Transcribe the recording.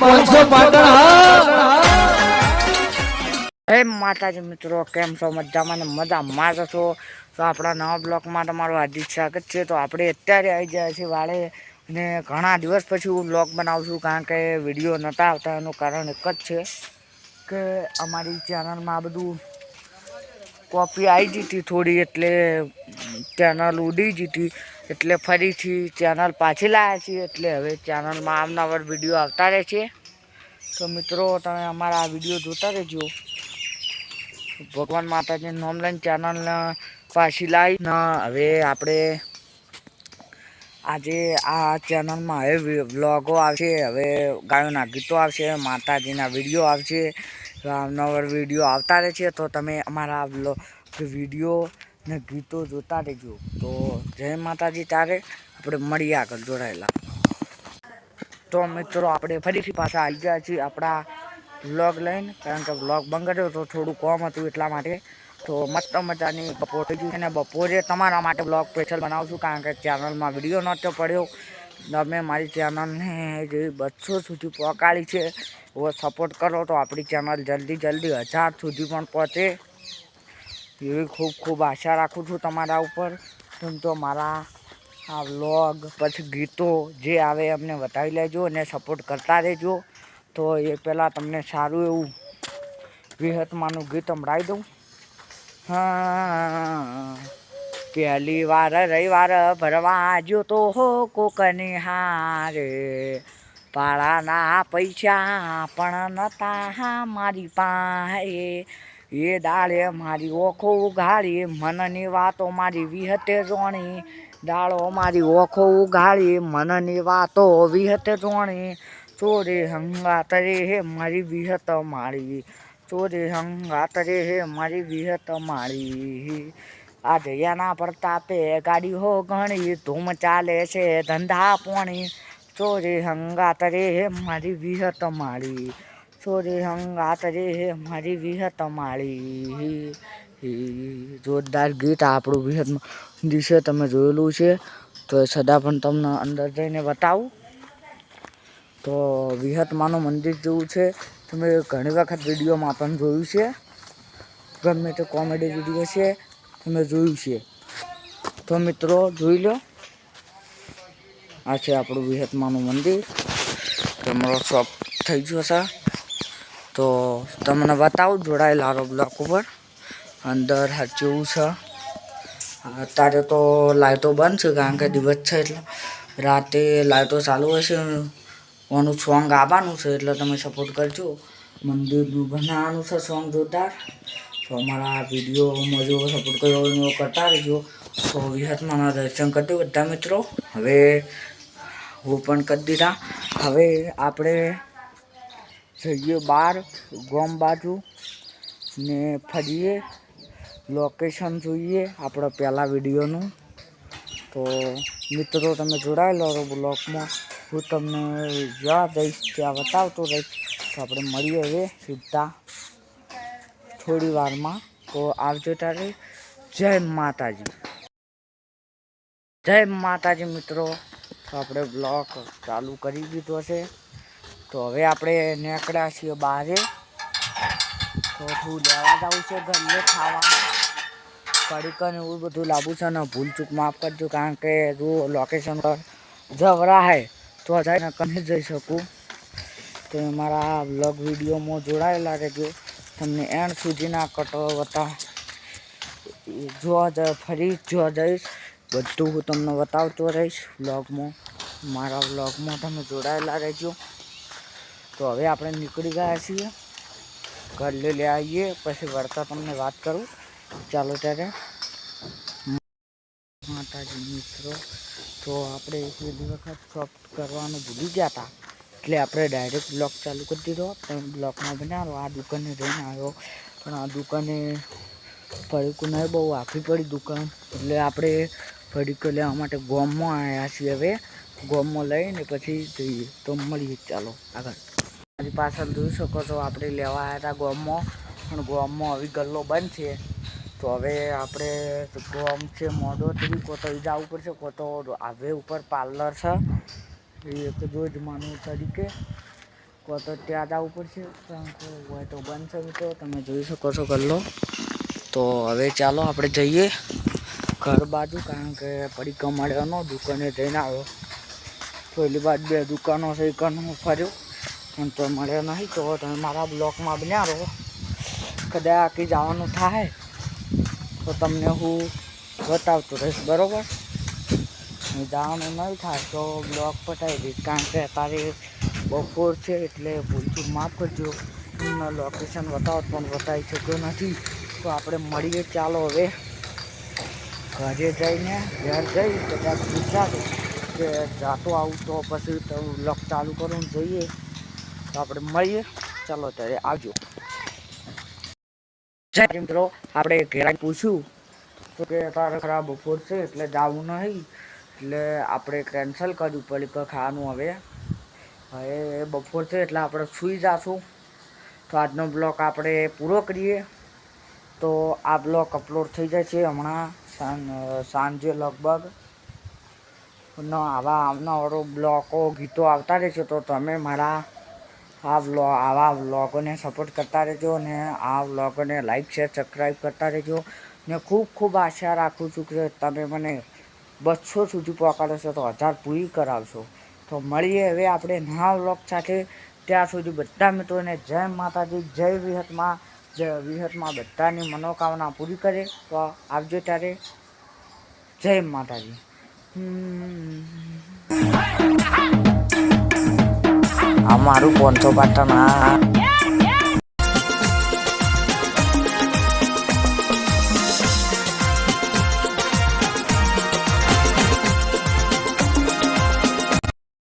પાંચસો પાટણ માતાજી મિત્રો, કેમ છો? મજામાં ને મજા મારો છો? તો આપણા નવા બ્લોકમાં તમારું હાર્દિક સ્વાગત છે. તો આપણે અત્યારે આવી ગયા છીએ વાળે ને ઘણા દિવસ પછી હું બ્લોગ બનાવું છું, કારણ કે વીડિયો નહોતા આવતા, એનું કારણ એક જ છે કે અમારી ચેનલમાં બધું કોપી આવી જતી થોડી, એટલે ચેનલ ઉડી જતી એટલે ફરીથી ચેનલ પાછી લાવ્યા છીએ, એટલે હવે ચેનલમાં આવનાર વીડિયો આવતા રહે છે. તો મિત્રો, તમે અમારા આ વીડિયો જોતા રહેજો. ભગવાન માતાજી નોમલાઈન ચેનલ પાછી લાવી હવે આપણે આજે આ ચેનલમાં હવે વ્લોગો આવશે, હવે ગાયોના ગીતો આવશે, માતાજીના વીડિયો આવશે. નવર વીડિયો આવતા રહે છે. તો તમે અમારા વીડિયો ને ગીતો જોતા રહેજો. તો જય માતાજી તારે આપણે મળીએ આગળ જોડાયેલા. તો મિત્રો, આપણે ફરીથી પાછા આવી ગયા છીએ આપણા વ્લોગ લઈને. કારણ કે વ્લોગ બંગડ્યો તો થોડું કોમ હતું એટલા માટે. તો મસ્ત મજાની બપોર થઈ ગઈ અને બપોરે તમારા માટે બ્લોગ સ્પેશિયલ બનાવું છું કારણ કે ચેનલમાં વીડિયો નહોતો પડ્યો. તમે મારી ચેનલને જે બસો સુધી પહોંચાડી છે, એવો સપોર્ટ કરો તો આપણી ચેનલ જલ્દી જલ્દી હજાર સુધી પણ પહોંચે. એવી ખૂબ ખૂબ આશા રાખું છું તમારા ઉપર. તેમ તો મારા આ વ્લોગ, પછી ગીતો જે આવે એમને બતાવી લેજો અને સપોર્ટ કરતા રહેજો. તો એ પહેલાં તમને સારું એવું વિહતમાનું ગીત સંભળાવી દઉં. હા, પહેલી વાર રવિવાર ભરવા જો તો હો કોકની હારે પાળાના પૈસા પણ નતા મારી પાસે. એ દાળે મારી ઓખો ઉઘાડી મનની વાતો મારી વિહતે જોણી. દાળો મારી ઓખો ઉઘાડી મનની વાતો વિહતે જોણી. ચોરે હંગાત રે હે મારી વિહત મારી ચોરે હંગાત રે હે મારી વિહત મારી આ જયાના પ્રતાપે ગાડી હો ઘણી ધૂમ ચાલે છે ધંધા પોણી. ચોરે હંગાત હે મારી વિહત માળી. ચોરે હંગાતરી હે, મારી વિહત માળી જોરદાર ગીત આપણું વિહતમાં. દિવસે તમે જોયેલું છે, તો એ સદા પણ તમને અંદર જઈને બતાવું. તો વિહતમાનું મંદિર જેવું છે. તમે ઘણી વખત વિડીયોમાં પણ જોયું છે. ગમે તે કોમેડી વીડિયો છે, તમે જોયું છે. તો મિત્રો, જોઈ લો. આ છે આપણું વિહતમાનું મંદિર. તમારો શોપ થઈ ગયો છે. તો તમને બતાવું જોડાયેલા રહો બ્લોક ઉપર. અંદર જેવું છે. અત્યારે તો લાઇટો બંધ છે કારણ કે દિવસ છે એટલે રાતે લાઇટો ચાલુ હશે ઓનું સોંગ આવવાનું છે એટલે તમે સપોર્ટ કરજો. મંદિરનું બનાવવાનું છે સોંગ જોરદાર. તો અમારા વિડીયોમાં જો સપોર્ટ કર્યો કરતા રહેજો. તો વિહતમાના દર્શન કરજો બધા મિત્રો. હવે હું પણ કરી દીધા. હવે આપણે જઈએ બહાર ગોમ બાજુ ને ફરીએ. લોકેશન જોઈએ, આપણો પહેલાં વિડીયોનું. તો મિત્રો, તમે જોડાયેલો રહો બ્લોગમાં હું તમને જ્યાં દઈશ ત્યાં બતાવતો રહીશ. તો આપણે મળીએ હવે સીધા થોડી વારમાં. તો આવજો તારે જય માતાજી. જય માતાજી મિત્રો. તો આપણે બ્લોગ ચાલુ કરી દીધો છે. તો હવે આપણે નીકળ્યા છીએ બહારે. તો થોડું લેવા જવું છે ઘરને ખાવાનું કડીકન એવું બધું લાવવું છે ને ભૂલ ચૂક માફ કરજો કારણ કે જો લોકેશન પર જવરા તો જઈને કને જઈ શકું. તો મારા બ્લોગ વિડીયોમાં જોડાયેલા રહેજો. તમને એન્ડ સુધીના કટો જોવા ફરી જોવા જઈશ. બધું હું તમને બતાવતો રહીશ બ્લોગમાં મારા બ્લોગમાં તમે જોડાયેલા રહેજો. તો હવે આપણે નીકળી ગયા છીએ. ઘર લઈ આવીએ, પછી વળતા તમને વાત કરું. ચાલો ત્યારે. માતાજી, મિત્રો, તો આપણે એક બીજી વખત શોપ કરવાનું ભૂલી ગયા હતા. એટલે આપણે ડાયરેક્ટ બ્લોક ચાલુ કરી દીધો. તમે બ્લોકમાં બનાવો, આ દુકાને રહીને આવ્યો. પણ આ દુકાને નહીં, બહુ આખી પડી દુકાન. એટલે આપણે ફરીકો લેવા માટે ગોમમાં આવ્યા છીએ હવે. ગોમમાં લઈને પછી જઈએ. તો મળીએ. ચાલો, આગળ. મારી પાછળ જોઈ શકો છો, આપણે લેવા આવ્યા હતા ગોમમાં પણ ગોમમાં હવે ગલ્લો બંધ છે. તો હવે આપણે ગોમ છે, મોડો થઈ કોતો ઈજા ઉપર છે, કોતો હવે ઉપર પાર્લર છે. એ એક જોજમાનું તરીકે. કોતો ત્યાં પડશે કારણ કે હોય તો બંધ છે મિત્રો, તમે જોઈ શકો છો ગલ્લો. તો હવે ચાલો આપણે જઈએ ઘર બાજુ, કારણ કે પડી કમાડ્યાનો દુકાને જઈને આવ્યો. પહેલી બાદ બે દુકાનો છે એકનો ફર્યો. પણ તો મળ્યો નહીં તો તમે મારા બ્લોકમાં બન્યા રહો. કદાચ આખી જવાનું થાય તો તમને હું બતાવતો રહીશ, બરાબર? જવાનું નહીં થાય તો બ્લોક પટાવી દઈશ, કારણ કે તારી બપોર છે એટલે ભૂલથી માફ કરજો. લોકેશન બતાવો, પણ બતાવી શક્યો નથી. તો આપણે મળીએ, ચાલો હવે. ઘરે જઈને ઘેર જઈ કદાચ વિચારું કે જાતો આવું તો પછી તો બ્લોક ચાલુ કરવું જોઈએ. તો આપણે મળીએ. ચાલો ત્યારે આવજો. મિત્રો આપણે ઘેરા પૂછ્યું તો કે તારે ખરાબ બપોર છે એટલે જવું નહીં. એટલે આપણે કેન્સલ કર્યું પડી કે ખાવાનું હવે. હવે બપોર છે એટલે આપણે સૂઈ જશું. તો આજનો બ્લોક આપણે પૂરો કરીએ. તો આ બ્લોક અપલોડ થઈ જાય છે હમણાં સાંજે લગભગ. ન આવા આવનારો બ્લોકો ગીતો આવતા રહે છે તો તમે મારા આ વ્લો આવા વ્લોગોને સપોર્ટ કરતા રહેજો અને આ વ્લોગોને લાઇક શેર સબસ્ક્રાઈબ કરતા રહેજો. ને ખૂબ ખૂબ આશા રાખું છું કે તમે મને બસો સુધી પહોંચાડશો તો હજાર પૂરી કરાવશો. તો મળીએ હવે આપણે નવા વ્લોગ સાથે. ત્યાં સુધી બધા મિત્રોને જય માતાજી, જય વિહતમાં જય વિહતમાં બધાની મનોકામના પૂરી કરે. તો આવજો ત્યારે. જય માતાજી. હમ. આ મારું પાંચસો પાટણ આ